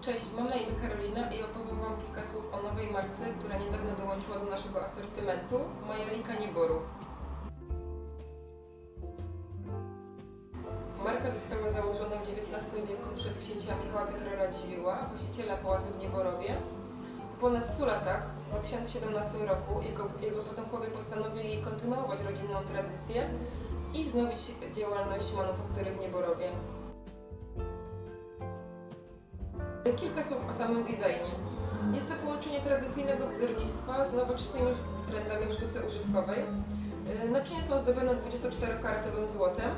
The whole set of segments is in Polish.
Cześć, mam na imię Karolina i opowiem Wam kilka słów o nowej marce, która niedawno dołączyła do naszego asortymentu, Majolika Nieboru. Marka została założona w XIX wieku przez księcia Michała Piotra Radziwiłła, właściciela pałacu w Nieborowie. Po ponad 100 latach, w 2017 roku, jego, jego potomkowie postanowili kontynuować rodzinną tradycję i wznowić działalność manufaktury w Nieborowie. Kilka słów o samym designie. Jest to połączenie tradycyjnego wzornictwa z nowoczesnymi trendami w sztuce użytkowej. Yy, Naczynia są zdobione 24-karatowym złotem,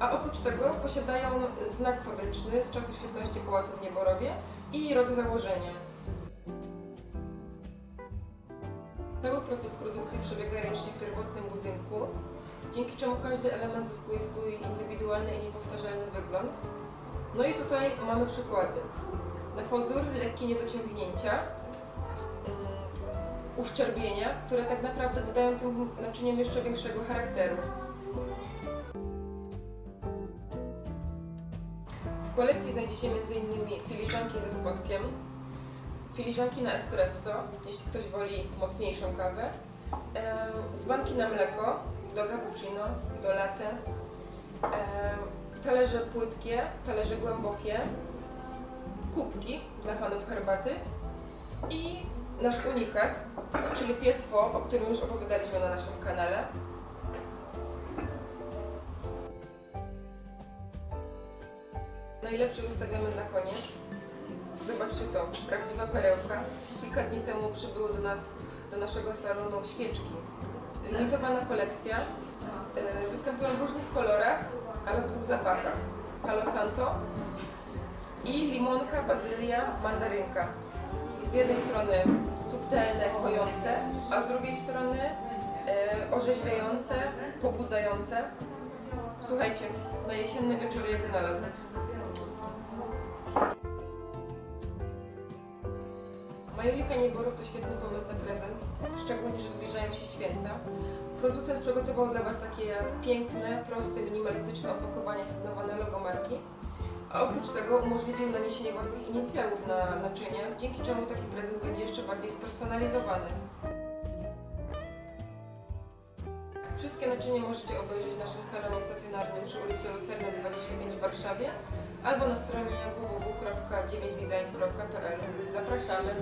a oprócz tego posiadają znak fabryczny z czasów świetności Pałacu w Nieborowie i rok założenia. Cały proces produkcji przebiega ręcznie w pierwotnym budynku, dzięki czemu każdy element zyskuje swój indywidualny i niepowtarzalny wygląd. No i tutaj mamy przykłady. Na pozór lekkie niedociągnięcia, mm, uszczerbienia, które tak naprawdę dodają tym naczyniom jeszcze większego charakteru. W kolekcji znajdziecie m.in. filiżanki ze spodkiem, filiżanki na espresso, jeśli ktoś woli mocniejszą kawę, em, dzbanki na mleko, do cappuccino, do latte, em, talerze płytkie, talerze głębokie, kubki dla fanów herbaty i nasz unikat, czyli pies Fo, o którym już opowiadaliśmy na naszym kanale. Najlepsze zostawiamy na koniec. Zobaczcie to, prawdziwa perełka. Kilka dni temu przybyły do nas, do naszego salonu świeczki. Limitowana kolekcja. Yy, Występują w różnych kolorach, ale w dwóch zapachach. Palo Santo i limonka, bazylia, mandarynka. Z jednej strony subtelne, kojące, a z drugiej strony e, orzeźwiające, pobudzające. Słuchajcie, na jesienny wieczór je znalazł. Majolika Nieborów to świetny pomysł na prezent, szczególnie, że zbliżają się święta. Producent przygotował dla Was takie piękne, proste, minimalistyczne opakowanie sygnowane logo marki, a oprócz tego umożliwił naniesienie własnych inicjałów na naczynia, dzięki czemu taki prezent będzie jeszcze bardziej spersonalizowany. Wszystkie naczynia możecie obejrzeć w naszym salonie stacjonarnym przy ulicy Lucerny 25 w Warszawie albo na stronie www.9design.pl. Zapraszamy!